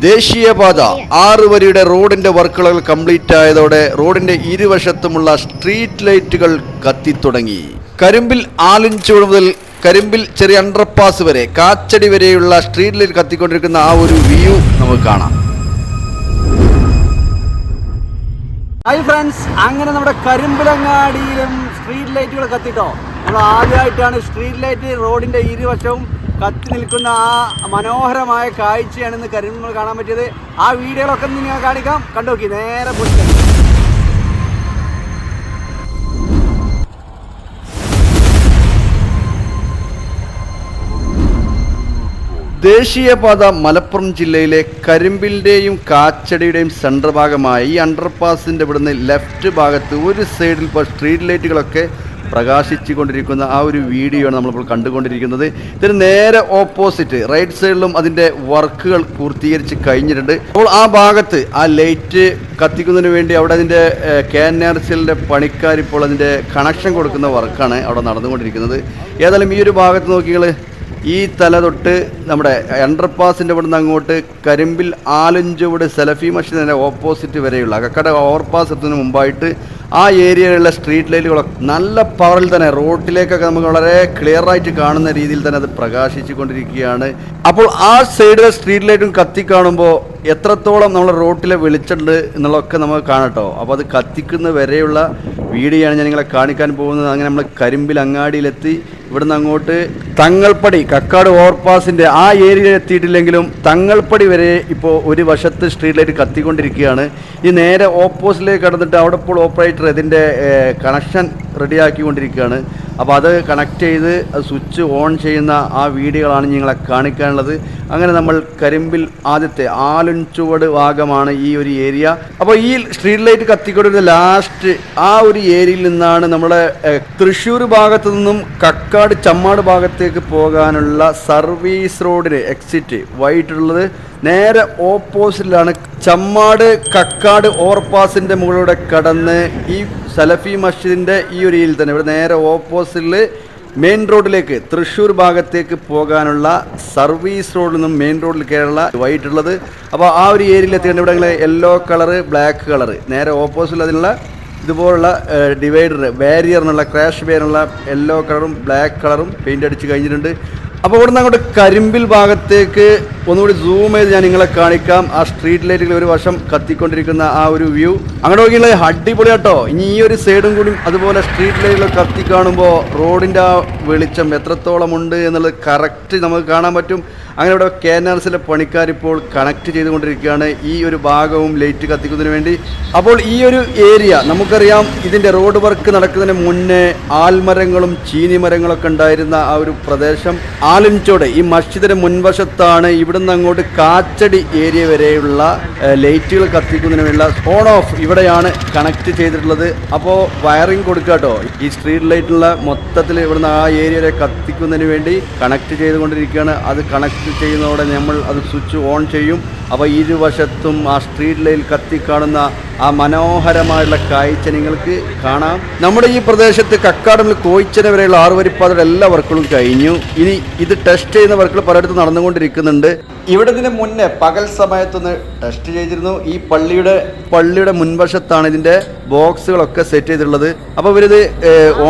ദേശീയപാത ആറ് വരിയുടെ റോഡിന്റെ വർക്കുകൾ കംപ്ലീറ്റ് ആയതോടെ റോഡിന്റെ ഇരുവശത്തുമുള്ള സ്ട്രീറ്റ് ലൈറ്റുകൾ കത്തിത്തുടങ്ങി. കരിമ്പിൽ ആലിഞ്ചുവട് മുതൽ കരിമ്പിൽ ചെറിയ അണ്ടർപാസ് വരെ കാച്ചടി വരെയുള്ള സ്ട്രീറ്റ് ലൈറ്റ് കത്തിക്കൊണ്ടിരിക്കുന്ന ആ ഒരു വ്യൂ നമുക്ക് കാണാം. ഹായ് ഫ്രണ്ട്സ് അങ്ങനെ നമ്മുടെ കരിമ്പിലങ്ങാടിയിലും സ്ട്രീറ്റ് ലൈറ്റുകൾ കത്തിട്ടോ? നമ്മൾ ആദ്യമായിട്ടാണ് സ്ട്രീറ്റ് ലൈറ്റ് റോഡിന്റെ ഇരുവശവും കത്തി നിൽക്കുന്ന ആ മനോഹരമായ കാഴ്ചയാണ് ഇന്ന് കരിമ്പിൽ കാണാൻ പറ്റിയത്. ആ വീഡിയോകളൊക്കെ നിങ്ങൾ കാണിക്കാം. കണ്ടു നോക്കി നേരെ പോയി ദേശീയപാത മലപ്പുറം ജില്ലയിലെ കരിമ്പിന്റെയും കാച്ചടിയുടെയും സെന്റർ ഭാഗമായി ഈ അണ്ടർപാസിന്റെ ഇവിടുന്ന് ലെഫ്റ്റ് ഭാഗത്ത് ഒരു സൈഡിൽ ഇപ്പോൾ സ്ട്രീറ്റ് ലൈറ്റുകളൊക്കെ പ്രകാശിച്ചു കൊണ്ടിരിക്കുന്ന ആ ഒരു വീഡിയോ ആണ് നമ്മളിപ്പോൾ കണ്ടുകൊണ്ടിരിക്കുന്നത്. ഇതിന് നേരെ ഓപ്പോസിറ്റ് റൈറ്റ് സൈഡിലും അതിന്റെ വർക്കുകൾ പൂർത്തീകരിച്ച് കഴിഞ്ഞിട്ടുണ്ട്. അപ്പോൾ ആ ഭാഗത്ത് ആ ലൈറ്റ് കത്തിക്കുന്നതിന് വേണ്ടി അവിടെ അതിന്റെ കെ എൻ ആർ സിലിന്റെ പണിക്കാർ ഇപ്പോൾ അതിന്റെ കണക്ഷൻ കൊടുക്കുന്ന വർക്കാണ് അവിടെ നടന്നുകൊണ്ടിരിക്കുന്നത്. ഏതായാലും ഈ ഒരു ഭാഗത്ത് നോക്കിയാൽ ഈ തല തൊട്ട് നമ്മുടെ അണ്ടർപാസിന്റെ നിന്ന് അങ്ങോട്ട് കരിമ്പിൽ ആലഞ്ചുവട് സെലഫി മഷീദിന്റെ ഓപ്പോസിറ്റ് വരെയുള്ള കക്കട ഓവർപാസ് എത്തുന്നതിന് മുമ്പായിട്ട് ആ ഏരിയയിലുള്ള സ്ട്രീറ്റ് ലൈറ്റുകളൊക്കെ നല്ല പവറിൽ തന്നെ റോഡിലേക്കൊക്കെ നമുക്ക് വളരെ ക്ലിയർ ആയിട്ട് കാണുന്ന രീതിയിൽ തന്നെ അത് പ്രകാശിച്ചു കൊണ്ടിരിക്കുകയാണ് അപ്പോൾ ആ സൈഡിലെ സ്ട്രീറ്റ് ലൈറ്റും കത്തി കാണുമ്പോൾ എത്രത്തോളം നമ്മൾ റോട്ടിലെ വെളിച്ചുണ്ട് എന്നുള്ളതൊക്കെ നമുക്ക് കാണട്ടോ അപ്പോൾ അത് കത്തിക്കുന്ന വരെയുള്ള വീഡിയോ ആണ് ഞാൻ നിങ്ങളെ കാണിക്കാൻ പോകുന്നത്. അങ്ങനെ നമ്മൾ കരിമ്പിൽ അങ്ങാടിയിലെത്തി ഇവിടുന്ന് അങ്ങോട്ട് തങ്ങൾപ്പടി കക്കാട് ഓവർപാസിന്റെ ആ ഏരിയയിൽ എത്തിയിട്ടില്ലെങ്കിലും തങ്ങൾപ്പടി വരെ ഇപ്പോൾ ഒരു വശത്ത് സ്ട്രീറ്റ് ലൈറ്റ് കത്തിക്കൊണ്ടിരിക്കുകയാണ്. ഈ നേരെ ഓപ്പോസിലേക്ക് കടന്നിട്ട് അവിടെ ഇപ്പോൾ ഓപ്പറേറ്റർ ഇതിന്റെ കണക്ഷൻ റെഡിയാക്കിക്കൊണ്ടിരിക്കുകയാണ്. അപ്പോൾ അത് കണക്ട് ചെയ്ത് സ്വിച്ച് ഓൺ ചെയ്യുന്ന ആ വീഡിയോകളാണ് നിങ്ങളെ കാണിക്കാനുള്ളത്. അങ്ങനെ നമ്മൾ കരിമ്പിൽ ആദ്യത്തെ ആലുൻ ചുവട് ഭാഗമാണ് ഈ ഒരു ഏരിയ. അപ്പോൾ ഈ സ്ട്രീറ്റ് ലൈറ്റ് കത്തിക്കൊണ്ടിരുന്ന ലാസ്റ്റ് ആ ഒരു ഏരിയയിൽ നിന്നാണ് നമ്മുടെ തൃശ്ശൂർ ഭാഗത്തു നിന്നും കക്കാട് ചമ്മാട് ഭാഗത്തേക്ക് പോകാനുള്ള സർവീസ് റോഡിന് എക്സിറ്റ് വൈകിട്ടുള്ളത് നേരെ ഓപ്പോസിറ്റിലാണ് ചമ്മാട് കക്കാട് ഓവർപാസിന്റെ മുകളിലൂടെ കടന്ന് ഈ സലഫി മസ്ജിദിന്റെ ഈ ഒരു രീതിയിൽ തന്നെ ഇവിടെ നേരെ ഓപ്പോസിറ്റിൽ മെയിൻ റോഡിലേക്ക് തൃശ്ശൂർ ഭാഗത്തേക്ക് പോകാനുള്ള സർവീസ് റോഡിൽ നിന്നും മെയിൻ റോഡിൽ കയറുള്ള വൈകിട്ടുള്ളത് അപ്പോൾ ആ ഒരു ഏരിയയിൽ എത്തിയിട്ട് ഇവിടെ യെല്ലോ കളറ് ബ്ലാക്ക് കളറ് നേരെ ഓപ്പോസിറ്റിൽ അതിനുള്ള ഇതുപോലുള്ള ഡിവൈഡർ ബാരിയറിനുള്ള ക്രാഷ് ബാരിയറിനുള്ള യെല്ലോ കളറും ബ്ലാക്ക് കളറും പെയിന്റ് അടിച്ച് കഴിഞ്ഞിട്ടുണ്ട്. അപ്പോൾ ഇവിടുന്ന് അങ്ങോട്ട് കരിമ്പിൽ ഭാഗത്തേക്ക് ഒന്നുകൂടി സൂം ചെയ്ത് ഞാൻ നിങ്ങളെ കാണിക്കാം. ആ സ്ട്രീറ്റ് ലൈറ്റുകൾ ഒരു വശം കത്തിക്കൊണ്ടിരിക്കുന്ന ആ ഒരു വ്യൂ അങ്ങോട്ട് നോക്കിയുള്ള അടിപൊളി കേട്ടോ ഇനി ഈ ഒരു സൈഡും കൂടി അതുപോലെ സ്ട്രീറ്റ് ലൈറ്റുകൾ കത്തി കാണുമ്പോൾ റോഡിന്റെ ആ വെളിച്ചം എത്രത്തോളം ഉണ്ട് എന്നുള്ളത് കറക്റ്റ് നമുക്ക് കാണാൻ പറ്റും. അങ്ങനെ ഇവിടെ കെ എൻ ആർ സിലെ പണിക്കാർ ഇപ്പോൾ കണക്ട് ചെയ്തുകൊണ്ടിരിക്കുകയാണ് ഈ ഒരു ഭാഗവും ലൈറ്റ് കത്തിക്കുന്നതിന് വേണ്ടി. അപ്പോൾ ഈ ഒരു ഏരിയ നമുക്കറിയാം ഇതിന്റെ റോഡ് വർക്ക് നടക്കുന്നതിന് മുന്നേ ആൽമരങ്ങളും ചീനി മരങ്ങളൊക്കെ ഉണ്ടായിരുന്ന ആ ഒരു പ്രദേശം. ആലിൻചോട് ഈ മസ്ജിദിന്റെ മുൻവശത്താണ് ഇവിടുന്ന് അങ്ങോട്ട് കാച്ചടി ഏരിയ വരെയുള്ള ലൈറ്റുകൾ കത്തിക്കുന്നതിനുള്ള ഓൺ ഓഫ് ഇവിടെയാണ് കണക്ട് ചെയ്തിട്ടുള്ളത്. അപ്പോൾ വയറിംഗ് കൊടുക്കുക കേട്ടോ. ഈ സ്ട്രീറ്റ് ലൈറ്റുള്ള മൊത്തത്തിൽ ഇവിടുന്ന് ആ ഏരിയ വരെ കത്തിക്കുന്നതിന് വേണ്ടി കണക്ട് ചെയ്തുകൊണ്ടിരിക്കുകയാണ്. അത് കണക്ട് ചെയ്യുന്നതോടെ നമ്മൾ അത് സ്വിച്ച് ഓൺ ചെയ്യും. അപ്പോൾ ഇരുവശത്തും ആ സ്ട്രീറ്റ് ലൈറ്റിൽ കത്തിക്കാണുന്ന ആ മനോഹരമായുള്ള കാഴ്ച നിങ്ങൾക്ക് കാണാം. നമ്മുടെ ഈ പ്രദേശത്ത് കക്കാട് മുതൽ കോയിച്ചന വരെയുള്ള ആറുവരിപ്പാതയുടെ എല്ലാ വർക്കുകളും കഴിഞ്ഞു. ഇനി ഇത് ടെസ്റ്റ് ചെയ്യുന്ന വർക്കുകൾ പലയിടത്തും നടന്നുകൊണ്ടിരിക്കുന്നുണ്ട്. ഇവിടെ ഇതിന് മുന്നേ പകൽ സമയത്തൊന്ന് ടെസ്റ്റ് ചെയ്തിരുന്നു. ഈ പള്ളിയുടെ പള്ളിയുടെ മുൻവശത്താണ് ഇതിന്റെ ബോക്സുകളൊക്കെ സെറ്റ് ചെയ്തിട്ടുള്ളത്. അപ്പോൾ ഇവരിത്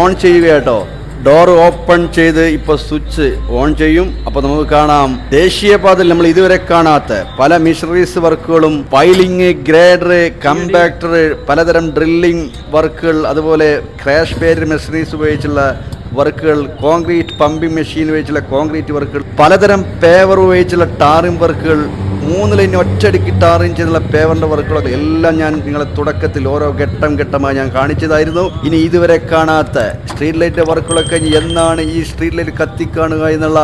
ഓൺ ചെയ്യുക കേട്ടോ ഡോർ ഓപ്പൺ ചെയ്ത് ഇപ്പോൾ സ്വിച്ച് ഓൺ ചെയ്യും. അപ്പോൾ നമുക്ക് കാണാം. ദേശീയപാതയിൽ നമ്മൾ ഇതുവരെ കാണാത്ത പല മിഷറീസ് വർക്കുകളും പൈലിംഗ് ഗ്രേഡർ കമ്പാക്ടർ പലതരം ഡ്രില്ലിംഗ് വർക്കുകൾ അതുപോലെ ക്രാഷ് പേര് മെഷറീസ് ഉപയോഗിച്ചുള്ള വർക്കുകൾ കോൺക്രീറ്റ് പമ്പിംഗ് മെഷീൻ ഉപയോഗിച്ചുള്ള കോൺക്രീറ്റ് വർക്കുകൾ പലതരം പേവർ ഉപയോഗിച്ചുള്ള ടാറിംഗ് വർക്കുകൾ മൂന്ന് ലൈൻ ഒറ്റയടിക്ക് അറേഞ്ച് ചെയ്തുള്ള പേവറിന്റെ വർക്കുകളൊക്കെ എല്ലാം ഞാൻ നിങ്ങളെ തുടക്കത്തിൽ ഓരോ ഘട്ടം ഘട്ടമായി ഞാൻ കാണിച്ചതായിരുന്നു. ഇനി ഇതുവരെ കാണാത്ത സ്ട്രീറ്റ് ലൈറ്റ് വർക്കുകളൊക്കെ എന്നാണ് ഈ സ്ട്രീറ്റ് ലൈറ്റ് കത്തിക്കാണുക എന്നുള്ള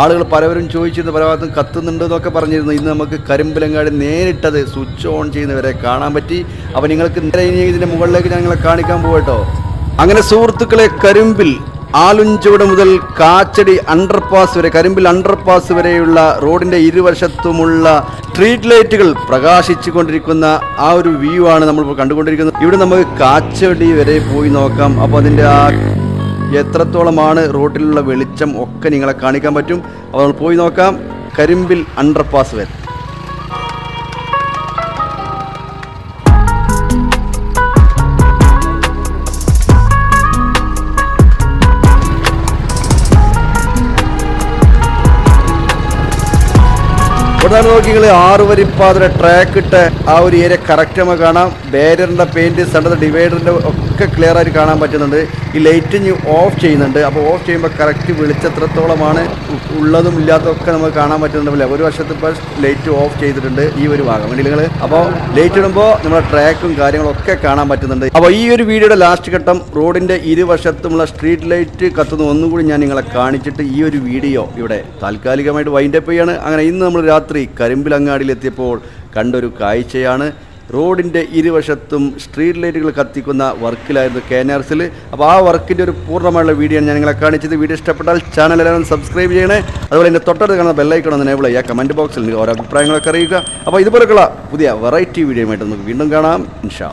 ആളുകൾ പലവരും ചോദിച്ചിരുന്നു പല ഭാഗത്തും കത്തുന്നുണ്ട് എന്നൊക്കെ പറഞ്ഞിരുന്നു. ഇന്ന് നമുക്ക് കരിമ്പലങ്ങാടി നേരിട്ടത് സ്വിച്ച് ഓൺ ചെയ്യുന്നവരെ കാണാൻ പറ്റി. അപ്പോൾ നിങ്ങൾക്ക് നേരെ ഇനി മുകളിലേക്ക് ഞാൻ നിങ്ങളെ കാണിക്കാൻ പോകട്ടോ അങ്ങനെ സുഹൃത്തുക്കളെ കരിമ്പിൽ ആലുഞ്ചുവട് മുതൽ കാച്ചടി അണ്ടർപാസ് വരെ കരിമ്പിൽ അണ്ടർപാസ് വരെയുള്ള റോഡിന്റെ ഇരുവശത്തുമുള്ള സ്ട്രീറ്റ് ലൈറ്റുകൾ പ്രകാശിച്ചു കൊണ്ടിരിക്കുന്ന ആ ഒരു വ്യൂ ആണ് നമ്മളിപ്പോൾ കണ്ടുകൊണ്ടിരിക്കുന്നത്. ഇവിടെ നമുക്ക് കാച്ചടി വരെ പോയി നോക്കാം. അപ്പോൾ അതിന്റെ ആ എത്രത്തോളമാണ് റോഡിലുള്ള വെളിച്ചം ഒക്കെ നിങ്ങളെ കാണിക്കാൻ പറ്റും. അപ്പോൾ നമ്മൾ പോയി നോക്കാം. കരിമ്പിൽ അണ്ടർപാസ് വരെ. അവിടെ നോക്കിങ്ങൾ ആറ് വരിപ്പാതിരെ ട്രാക്ക് ഇട്ട ആ ഒരു ഏരിയ കറക്റ്റ് നമുക്ക് കാണാം. ബാരിയറിന്റെ പെയിന്റ് സെന്റർ ഡിവൈഡറിന്റെ ഒക്കെ ക്ലിയർ ആയിട്ട് കാണാൻ പറ്റുന്നുണ്ട്. ഈ ലൈറ്റ് ഇനി ഓഫ് ചെയ്യുന്നുണ്ട്. അപ്പോൾ ഓഫ് ചെയ്യുമ്പോൾ കറക്റ്റ് വിളിച്ചത്രത്തോളമാണ് ഉള്ളതും ഇല്ലാത്തതും ഒക്കെ നമുക്ക് കാണാൻ പറ്റുന്നുണ്ട് ഒരു വർഷത്തെ ഇപ്പോൾ ലൈറ്റ് ഓഫ് ചെയ്തിട്ടുണ്ട് ഈ ഒരു ഭാഗം. വേണ്ടിങ്ങൾ അപ്പോൾ ലൈറ്റ് ഇടുമ്പോൾ നമ്മുടെ ട്രാക്കും കാര്യങ്ങളും ഒക്കെ കാണാൻ പറ്റുന്നുണ്ട്. അപ്പോൾ ഈ ഒരു വീഡിയോയുടെ ലാസ്റ്റ് ഘട്ടം റോഡിന്റെ ഇരുവശത്തുമുള്ള സ്ട്രീറ്റ് ലൈറ്റ് കത്തുന്ന. ഒന്നുകൂടി ഞാൻ നിങ്ങളെ കാണിച്ചിട്ട് ഈ ഒരു വീഡിയോ ഇവിടെ താൽക്കാലികമായിട്ട് വൈൻഡപ്പ് ചെയ്യാണ്. അങ്ങനെ ഇന്ന് നമ്മൾ രാത്രി കരിമ്പിലങ്ങാടിയിലെത്തിയപ്പോൾ കണ്ടൊരു കാഴ്ചയാണ്. റോഡിന്റെ ഇരുവശത്തും സ്ട്രീറ്റ് ലൈറ്റുകൾ കത്തിക്കുന്ന വർക്കിലായിരുന്നു കെ എൻ ആർ സിൽ അപ്പോൾ ആ വർക്കിന്റെ ഒരു പൂർണമായുള്ള വീഡിയോ ഞാൻ നിങ്ങളെ കാണിച്ചത്. വീഡിയോ ഇഷ്ടപ്പെട്ടാൽ ചാനൽ എല്ലാവരും സബ്സ്ക്രൈബ് ചെയ്യണേ. അതുപോലെ എന്റെ തൊട്ടടുത്ത് കാണുന്ന ബെല്ലൈക്കണം ഒന്ന് എനേബിൾ ചെയ്യുക. കമന്റ് ബോക്സിൽ നിങ്ങൾക്ക് ഓരോ അഭിപ്രായങ്ങളൊക്കെ അറിയുക അപ്പോൾ ഇതുപോലെയുള്ള പുതിയ വെറൈറ്റി വീഡിയോയുമായിട്ട് നമുക്ക് വീണ്ടും കാണാം. ഇൻഷാ.